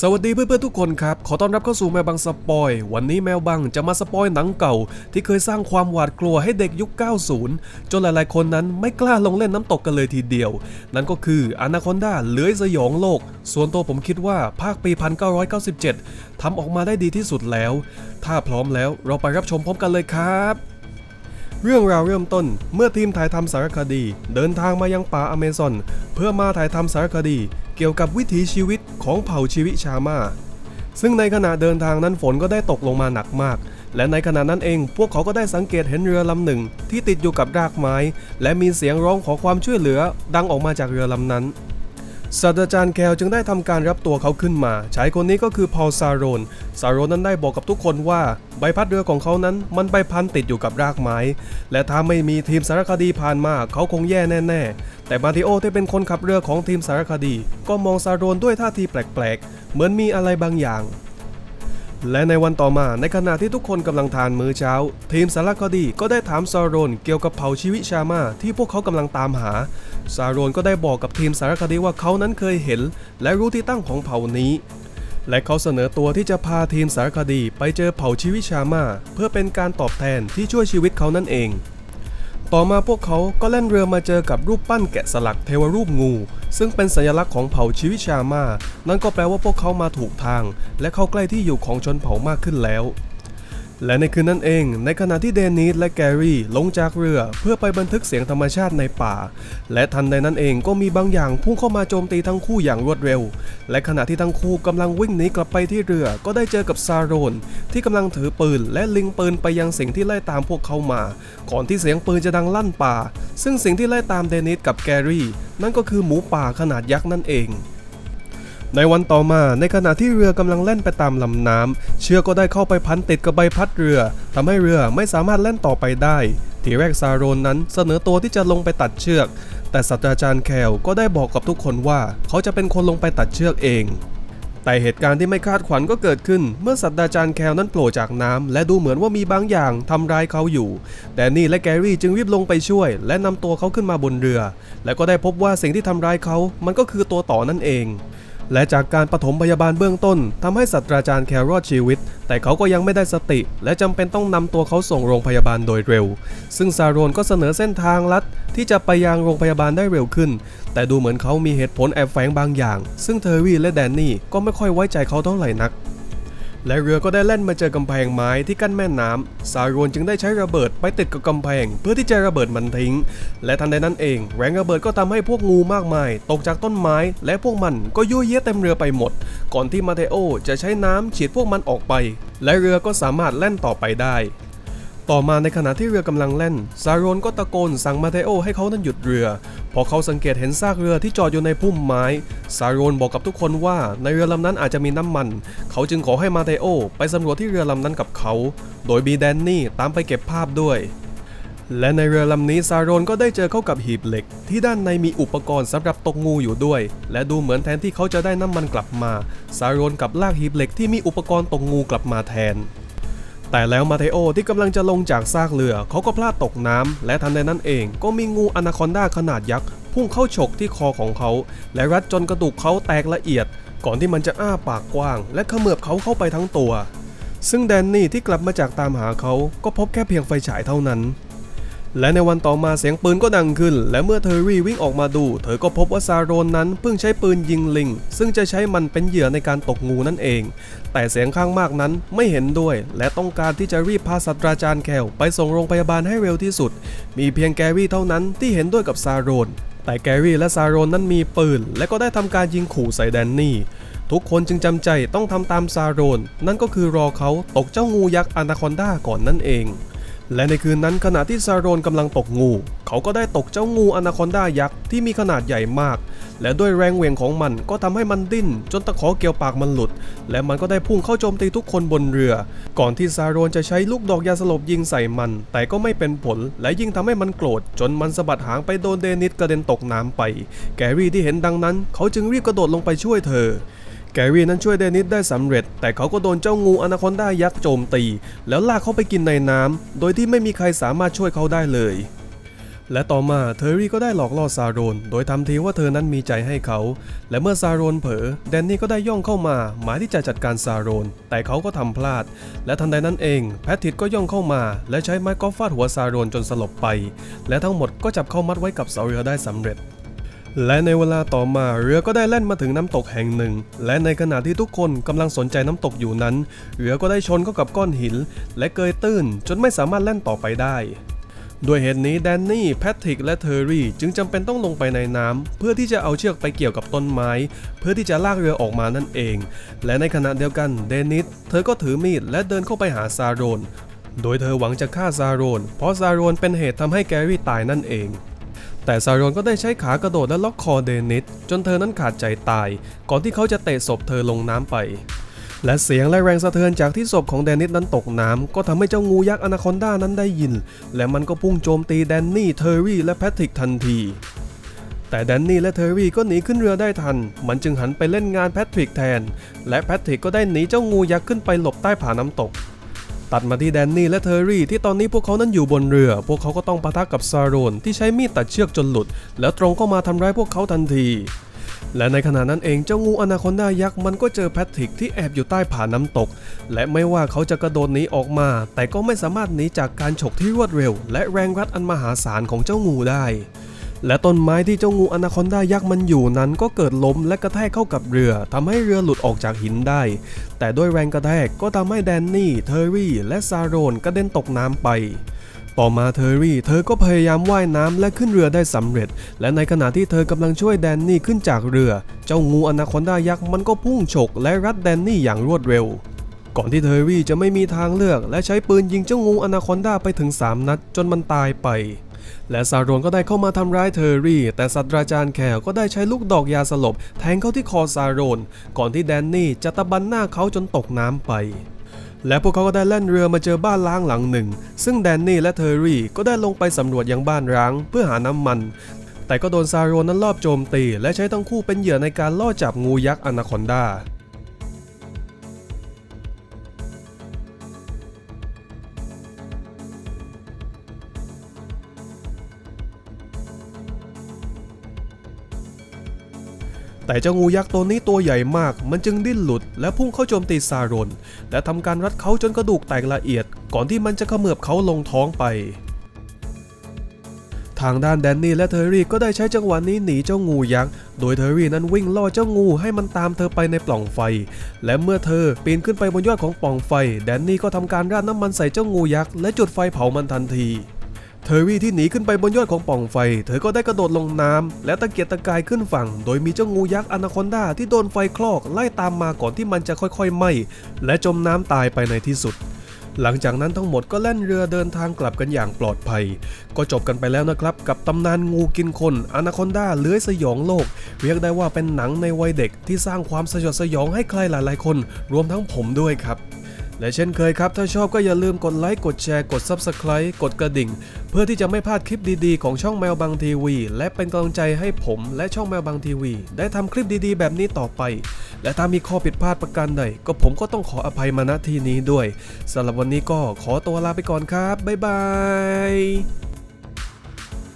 สวัสดีเพื่อนๆทุกคนครับ ขอต้อนรับเข้าสู่แมวบังสปอย วันนี้แมวบังจะมาสปอยหนังเก่า ที่เคยสร้างความหวาดกลัวให้เด็กยุค 90 จนหลายๆคนนั้นไม่กล้าลงเล่นน้ำตกกันเลยทีเดียว นั่นก็คืออนาคอนดาเลื้อยสยองโลก ส่วนตัวผมคิดว่าภาคปี 1997 ทำออกมาได้ดีที่สุดแล้ว ถ้าพร้อมแล้วเราไปรับชมพร้อมกันเลยครับ เรื่องราวเริ่มต้นเมื่อทีมถ่ายทำสารคดี เดินทางมายังป่าอเมซอน เพื่อมาถ่ายทำสารคดี เกี่ยวกับวิถีชีวิตของเผ่าชีวิชามา ซึ่งในขณะเดินทางนั้นฝนก็ได้ตกลงมาหนักมาก และในขณะนั้นเองพวกเขาก็ได้สังเกตเห็นเรือลำหนึ่ง ที่ติดอยู่กับรากไม้ และมีเสียงร้องขอความช่วยเหลือ ดังออกมาจากเรือลำนั้น ศาสตราจารย์แคลจึงได้ทำการรับตัวเขาขึ้นมา ชายคนนี้ก็คือพอลซาโรน ซาโรนนั้นได้บอกกับทุกคนว่า ใบพัดเรือของเขานั้นมันใบพันติดอยู่กับรากไม้ และถ้าไม่มีทีมสารคดีผ่านมาเขาคงแย่แน่ๆ แต่มาติโอที่เป็นคนขับเรือของทีมสารคดี ก็มองซาโรนด้วยท่าทีแปลกๆ เหมือนมีอะไรบางอย่าง และในวันต่อมาในขณะที่ทุกคนกำลังทานมื้อเช้า ทีมสารคดีก็ได้ถามซารอนเกี่ยวกับเผ่าชีวิชามาที่พวกเขากำลังตามหา ซารอนก็ได้บอกกับทีมสารคดีว่าเขานั้นเคยเห็น และรู้ที่ตั้งของเผ่านี้ และเขาเสนอตัวที่จะพาทีมสารคดีไปเจอเผ่าชีวิชามาเพื่อเป็นการตอบแทนที่ช่วยชีวิตเขานั่นเอง ต่อมาพวกเขาก็แล่นเรือมาเจอกับรูปปั้นแกะสลักเทวรูปงู ซึ่งเป็นสัญลักษณ์ของเผ่าชีวิชามา นั่นก็แปลว่าพวกเขามาถูกทาง และเข้าใกล้ที่อยู่ของชนเผ่ามากขึ้นแล้ว และในคืนนั้นเอง ในขณะที่เดนิสและแกรี่ลงจากเรือเพื่อไปบันทึกเสียงธรรมชาติในป่า และทันใดนั้นเองก็มีบางอย่างพุ่งเข้ามาโจมตีทั้งคู่อย่างรวดเร็ว และขณะที่ทั้งคู่กำลังวิ่งหนีกลับไปที่เรือ ก็ได้เจอกับซาโรน ที่กำลังถือปืนและลิงปืนไปยังสิ่งที่ไล่ตามพวกเขามา ก่อนที่เสียงปืนจะดังลั่นป่า ซึ่งสิ่งที่ไล่ตามเดนิสกับแกรี่นั่นก็คือหมูป่าขนาดยักษ์นั่นเอง ในวันต่อมาในขณะที่เรือกำลังแล่นไปตามลำน้ำเชือกก็ได้เข้าไปพันติดกับใบพัดเรือทำให้เรือไม่สามารถแล่นต่อไปได้ทีแรกซาโรนนั้นเสนอตัวที่จะลงไปตัดเชือก แต่ศาสตราจารย์แคลก็ได้บอกกับทุกคนว่า เขาจะเป็นคนลงไปตัดเชือกเอง แต่เหตุการณ์ที่ไม่คาดฝันก็เกิดขึ้น เมื่อศาสตราจารย์แคลนั้นโผล่จากน้ำและดูเหมือนว่ามีบางอย่างทำร้ายเขาอยู่แต่นี่และแกรี่จึงรีบลงไปช่วย และนำตัวเขาขึ้นมาบนเรือ และก็ได้พบว่าสิ่งที่ทำร้ายเขา มันก็คือตัวต่อนั่นเอง และจากการปฐมพยาบาลเบื้องต้นทำให้ศาสตราจารย์แครรอดชีวิต แต่เขาก็ยังไม่ได้สติ และจำเป็นต้องนำตัวเขาส่งโรงพยาบาลโดยเร็ว ซึ่งซาโรนก็เสนอเส้นทางลัดที่จะไปยังโรงพยาบาลได้เร็วขึ้น แต่ดูเหมือนเขามีเหตุผลแอบแฝงบางอย่าง ซึ่งเทอร์รี่และแดนนี่ก็ไม่ค่อยไว้ใจเขาเท่าไหร่นัก และเรือก็ได้แล่นมาเจอกำแพงไม้ที่กั้นแม่น้ำซารวนจึงได้ใช้ระเบิดไปติดกับกำแพง เพื่อที่จะระเบิดมันทิ้ง และทันใดนั้นเอง แรงระเบิดก็ทำให้พวกงูมากมาย ตกจากต้นไม้ และพวกมันก็ยั่วเยี้ยเต็มเรือไปหมด ก่อนที่มาเทโอจะใช้น้ำฉีดพวกมันออกไป และเรือก็สามารถแล่นต่อไปได้ ต่อมาในขณะที่เรือกำลังแล่น ซาโรนก็ตะโกนสั่งมาเทโอให้เขานั้นหยุดเรือ พอเขาสังเกตเห็นซากเรือที่จอดอยู่ในพุ่มไม้ ซาโรนบอกกับทุกคนว่าในเรือลำนั้นอาจจะมีน้ำมัน เขาจึงขอให้มาเทโอไปสำรวจที่เรือลำนั้นกับเขา โดยมีแดนนี่ตามไปเก็บภาพด้วย และในเรือลำนี้ซาโรนก็ได้เจอเข้ากับหีบเหล็ก ที่ด้านในมีอุปกรณ์สำหรับตกงูอยู่ด้วย และดูเหมือนแทนที่เขาจะได้น้ำมันกลับมา ซาโรนกลับลากหีบเหล็กที่มีอุปกรณ์ตกงูกลับมาแทน แต่แล้วมาเทโอที่กำลังจะลงจากซากเรือ เขาก็พลาดตกน้ำและทันใดนั้นเองก็มีงูอนาคอนดาขนาดยักษ์พุ่งเข้าฉกที่คอของเขา และรัดจนกระดูกเขาแตกละเอียด ก่อนที่มันจะอ้าปากกว้าง และเขมือบเขาเข้าไปทั้งตัว ซึ่งแดนนี่ที่กลับมาจากตามหาเขาก็พบแค่เพียงไฟฉายเท่านั้น และในวันต่อมาเสียงปืนก็ดังขึ้น และเมื่อเทอร์รี่วิ่งออกมาดู เธอก็พบว่าซาโรนนั้นเพิ่งใช้ปืนยิงลิง ซึ่งจะใช้มันเป็นเหยื่อในการตกงูนั่นเอง แต่เสียงข้างมากนั้นไม่เห็นด้วย และต้องการที่จะรีบพาศาสตราจารย์แคลไปส่งโรงพยาบาลให้เร็วที่สุด มีเพียงแกรี่เท่านั้นที่เห็นด้วยกับซาโรน แต่แกรี่และซาโรนนั้นมีปืน และก็ได้ทำการยิงขู่ใส่แดนนี่ทุกคนจึงจำใจต้องทำตามซาโรน นั่นก็คือรอเขาตกเจ้างูยักษ์อนาคอนดาก่อนนั่นเอง และในคืนนั้นขณะที่ซาโรนกำลังตกงู เขาก็ได้ตกเจ้างูอนาคอนดายักษ์ที่มีขนาดใหญ่มาก และด้วยแรงเหวี่ยงของมันก็ทำให้มันดิ้น จนตะขอเกี่ยวปากมันหลุด และมันก็ได้พุ่งเข้าโจมตีทุกคนบนเรือ ก่อนที่ซาโรนจะใช้ลูกดอกยาสลบยิงใส่มัน แต่ก็ไม่เป็นผล และยิ่งทำให้มันโกรธ จนมันสะบัดหางไปโดนเดนิสกระเด็นตกน้ำไป แกรี่ที่เห็นดังนั้น เขาจึงรีบกระโดดลงไปช่วยเธอ แกรี่นั้นช่วยเดนิสได้สำเร็จ แต่เขาก็โดนเจ้างูอนาคอนดายักษ์โจมตี แล้วลากเขาไปกินในน้ำโดยที่ไม่มีใครสามารถช่วยเขาได้เลย และต่อมาเทอร์รี่ก็ได้หลอกล่อซาโรน โดยทำทีว่าเธอนั้นมีใจให้เขา และเมื่อซาโรนเผลอแดนนี่ก็ได้ย่องเข้ามา หมายที่จะจัดการซาโรน แต่เขาก็ทำพลาด และทันใดนั้นเอง แพทริกก็ย่องเข้ามา และใช้ไม้กอล์ฟฟาดหัวซาโรนจนสลบไป และทั้งหมดก็จับเข้ามัดไว้กับเสาเรือได้สำเร็จ และในเวลาต่อมาเรือก็ได้แล่นมาถึงน้ำตกแห่งหนึ่ง และในขณะที่ทุกคนกำลังสนใจน้ำตกอยู่นั้น เรือก็ได้ชนเข้ากับก้อนหิน และเกยตื้นจนไม่สามารถแล่นต่อไปได้ด้วยเหตุนี้แดนนี่ แพทริก และเทอร์รี่จึงจำเป็นต้องลงไปในน้ำเพื่อที่จะเอาเชือกไปเกี่ยวกับต้นไม้ เพื่อที่จะลากเรือออกมานั่นเอง และในขณะเดียวกันเดนิสเธอก็ถือมีดและเดินเข้าไปหาซาโรน โดยเธอหวังจะฆ่าซาโรน เพราะซาโรนเป็นเหตุทำให้แกรี่ตายนั่นเอง แต่ซาโรนก็ได้ใช้ขากระโดดและล็อกคอเดนิสจนเธอนั้นขาดใจตาย ก่อนที่เขาจะเตะศพเธอลงน้ำไป และเสียงและแรงสะเทือนจากที่ศพของแดนนิสนั้นตกน้ำก็ทำให้เจ้างูยักษ์อนาคอนดานั้นได้ยิน และมันก็พุ่งโจมตีแดนนี่เทอร์รี่และแพทริกทันที แต่แดนนี่และเทอร์รี่ก็หนีขึ้นเรือได้ทัน มันจึงหันไปเล่นงานแพทริกแทน และแพทริกก็ได้หนีเจ้างูยักษ์ขึ้นไปหลบใต้ผาน้ำตก ตัดมาที่แดนนี่และเทอร์รี่ที่ตอนนี้พวกเขานั้นอยู่บนเรือ พวกเขาก็ต้องปะทะกับซาโรนที่ใช้มีดตัดเชือกจนหลุด แล้วตรงเข้ามาทำร้ายพวกเขาทันที และในขณะนั้นเองเจ้างูอนาคอนดายักษ์มันก็เจอแพทริกที่แอบอยู่ใต้ผาน้ำตก และไม่ว่าเขาจะกระโดดหนีออกมา แต่ก็ไม่สามารถหนีจากการฉกที่รวดเร็ว และแรงรัดอันมหาศาลของเจ้างูได้ และต้นไม้ที่เจ้างูอนาคอนดายักษ์มันอยู่นั้นก็เกิดล้มและกระแทกเข้ากับเรือทำให้เรือหลุดออกจากหินได้ แต่ด้วยแรงกระแทกก็ทำให้แดนนี่ เทอร์รี่ และซาโรนกระเด็นตกน้ำไปต่อมาเทอร์รี่ เธอก็พยายามว่ายน้ำและขึ้นเรือได้สำเร็จ และในขณะที่เธอกำลังช่วยแดนนี่ขึ้นจากเรือ เจ้างูอนาคอนดายักษ์มันก็พุ่งฉกและรัดแดนนี่อย่างรวดเร็ว ก่อนที่เทอร์รี่จะไม่มีทางเลือก และใช้ปืนยิงเจ้างูอนาคอนดาไปถึง 3 นัดจนมันตายไป และซาโรนก็ได้เข้ามาทำร้ายเทอร์รี่ แต่ศาสตราจารย์แคลก็ได้ใช้ลูกดอกยาสลบ แทงเข้าที่คอซาโรนก่อนที่แดนนี่จะตะบันหน้าเขาจนตกน้ำไปและพวกเขาก็ได้แล่นเรือมาเจอบ้านล้างหลังหนึ่ง ซึ่งแดนนี่และเทอร์รี่ก็ได้ลงไปสำรวจยังบ้านร้างเพื่อหาน้ำมัน แต่ก็โดนซาโรนนั้นลอบโจมตี และใช้ทั้งคู่เป็นเหยื่อในการล่อจับงูยักษ์อนาคอนดา แต่เจ้างูยักษ์ตัวนี้ตัวใหญ่มาก มันจึงดิ้นหลุด และพุ่งเข้าโจมตีซาโรนและทำการรัดเขาจนกระดูกแตกละเอียด ก่อนที่มันจะเขมือบเขาลงท้องไป ทางด้านแดนนี่และเทอรี่ก็ได้ใช้จังหวะนี้หนีเจ้างูยักษ์ โดยเทอร์รี่นั้นวิ่งล่อเจ้างูให้มันตามเธอไปในปล่องไฟ และเมื่อเธอปีนขึ้นไปบนยอดของปล่องไฟ แดนนี่ก็ทำการราดน้ำมันใส่เจ้างูยักษ์และจุดไฟเผามันทันที เทอร์รี่ที่หนีขึ้นไปบนยอดของป่องไฟ เธอก็ได้กระโดดลงน้ำและตะเกียกตะกายขึ้นฝั่ง โดยมีเจ้างูยักษ์อนาคอนดาที่โดนไฟคลอกไล่ตามมาก่อนที่มันจะค่อยๆไหม้และจมน้ำตายไปในที่สุด หลังจากนั้นทั้งหมดก็แล่นเรือเดินทางกลับกันอย่างปลอดภัย ก็จบกันไปแล้วนะครับ กับตำนานงูกินคนอนาคอนดาเลื้อยสยองโลก เรียกได้ว่าเป็นหนังในวัยเด็กที่สร้างความสยดสยองให้ใครหลายๆคน รวมทั้งผมด้วยครับ และเช่นเคยครับ ถ้าชอบก็อย่าลืมกดไลค์ กดแชร์ กด Subscribe กดกระดิ่ง เพื่อที่จะไม่พลาดคลิปดีๆ ของช่องแมวบางทีวี และเป็นกำลังใจให้ผมและช่องแมวบางทีวี ได้ทำคลิปดีๆ แบบนี้ต่อไป และถ้ามีข้อผิดพลาดประการใดก็ผมก็ต้องขออภัยมาณที่นี้ด้วยสำหรับวันนี้ก็ขอตัวลาไปก่อนครับบ๊ายบาย